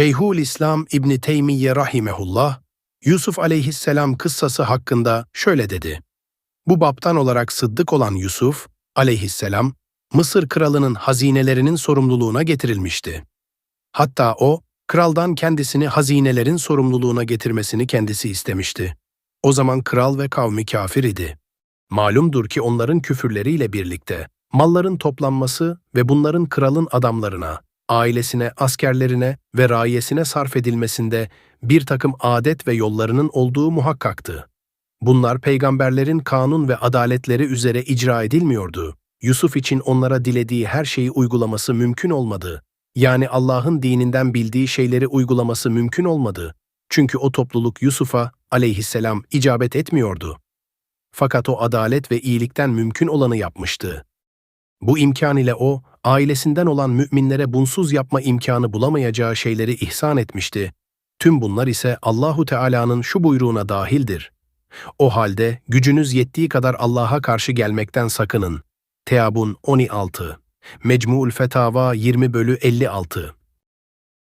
Şeyhül İslam İbni Teymiye Rahimehullah, Yusuf aleyhisselam kıssası hakkında şöyle dedi. Bu baptan olarak sıddık olan Yusuf aleyhisselam, Mısır kralının hazinelerinin sorumluluğuna getirilmişti. Hatta o, kraldan kendisini hazinelerin sorumluluğuna getirmesini kendisi istemişti. O zaman kral ve kavmi kafir idi. Malumdur ki onların küfürleriyle birlikte malların toplanması ve bunların kralın adamlarına, ailesine, askerlerine ve raiyesine sarf edilmesinde bir takım adet ve yollarının olduğu muhakkaktı. Bunlar peygamberlerin kanun ve adaletleri üzere icra edilmiyordu. Yusuf için onlara dilediği her şeyi uygulaması mümkün olmadı. Yani Allah'ın dininden bildiği şeyleri uygulaması mümkün olmadı. Çünkü o topluluk Yusuf'a aleyhisselam icabet etmiyordu. Fakat o adalet ve iyilikten mümkün olanı yapmıştı. Bu imkan ile o, ailesinden olan müminlere bunsuz yapma imkanı bulamayacağı şeyleri ihsan etmişti. Tüm bunlar ise Allahu Teala'nın şu buyruğuna dahildir. O halde gücünüz yettiği kadar Allah'a karşı gelmekten sakının. Teabun 16 Mecmu'l Fetava 20 bölü 56